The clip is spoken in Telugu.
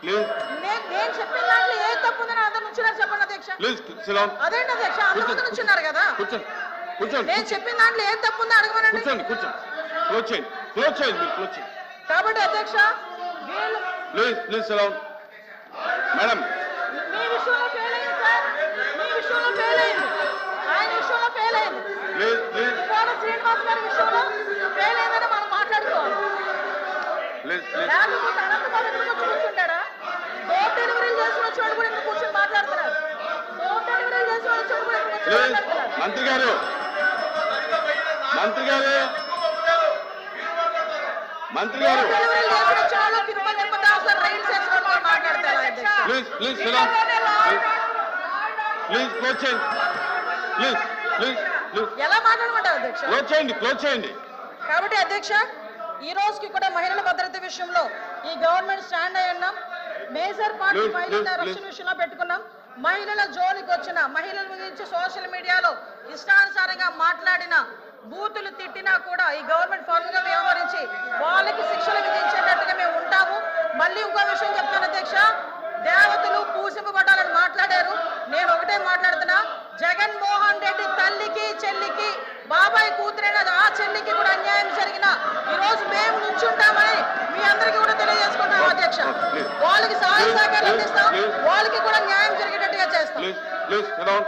ప్లీజ్. నేను నేను చెప్పిన దాంట్లో ఏ తప్పు ఉందని అందరు నుంచున్నారు చెప్పండి అధ్యక్ష. ప్లీజ్ సిలాం అదేంటి అధ్యక్ష? అందరు నుంచున్నారు కదా. కూర్చోండి కూర్చోండి. నేను చెప్పిన దాంట్లో ఏం తప్పు ఉందో అడగమనండి. కూర్చోండి కూర్చోండి. క్లోజ్ చేయండి. క్లోజ్ చేయండి మీరు క్లోజ్ చేయండి. కాబట్టి అధ్యక్ష వీళ్ళు ప్లీజ్ ప్లీజ్ సిలాం మేడం మీ విషయంలో ఫెయిల్ అయింది సార్ మీ విషయంలో ఫెయిల్ అయింది. ఆయన విషయంలో ఫెయిల్ అయింది. ప్లీజ్ ప్లీజ్ ఇవాళ శ్రీనివాస్ గారి విషయంలో ఫెయిల్ అయిందని మనం మాట్లాడుకోవాలి. ప్లీజ్ ప్లీజ్ లేకపోతే అనంతబాబు ఇక్కడ వచ్చి కూర్చుంటాడా. మంత్రి గారు. మంత్రి గారు. మంత్రి గారు. ప్లీజ్ ప్లీజ్ ప్లీజ్ క్లోజ్ చేయండి. ప్లీజ్ ప్లీజ్ ఎలా మాట్లాడమంటారు అధ్యక్ష? క్లోజ్ చేయండి క్లోజ్ చేయండి. కాబట్టి అధ్యక్ష ఈ రోజుకి కూడా మహిళల భద్రత విషయంలో ఈ గవర్నమెంట్ స్టాండ్ అయి ఉన్నాం. మేజర్ పార్టీ మహిళల రక్షణ. విషయంలో పెట్టుకున్నాం. మహిళల జోలికి వచ్చిన మహిళల గురించి సోషల్ మీడియాలో ఇష్టానుసారంగా మాట్లాడిన బూతులు తిట్టినా కూడా ఈ గవర్నమెంట్ ఫార్మ్గా వ్యవహరించి వాళ్ళకి శిక్షలు విధించేటట్టుగా మేము ఉంటాము. మళ్ళీ ఇంకో విషయం చెప్తాను అధ్యక్ష. దేవతలు పూసింపబడాలని మాట్లాడారు. నేను ఒకటే మాట్లాడుతున్నా. జగన్మోహన్ రెడ్డి తల్లికి చెల్లికి బాబాయ్ కూతురైన ఆ చెల్లికి కూడా అన్యాయం జరిగిన ఈ రోజు మేము నుంచుంటామని మీ అందరికీ కూడా తెలియజేసుకుంటాం అధ్యక్ష. వాళ్ళకి అందిస్తాం వాళ్ళకి కూడా న్యాయం జరిగేటట్టుగా చేస్తాం. Please please Silam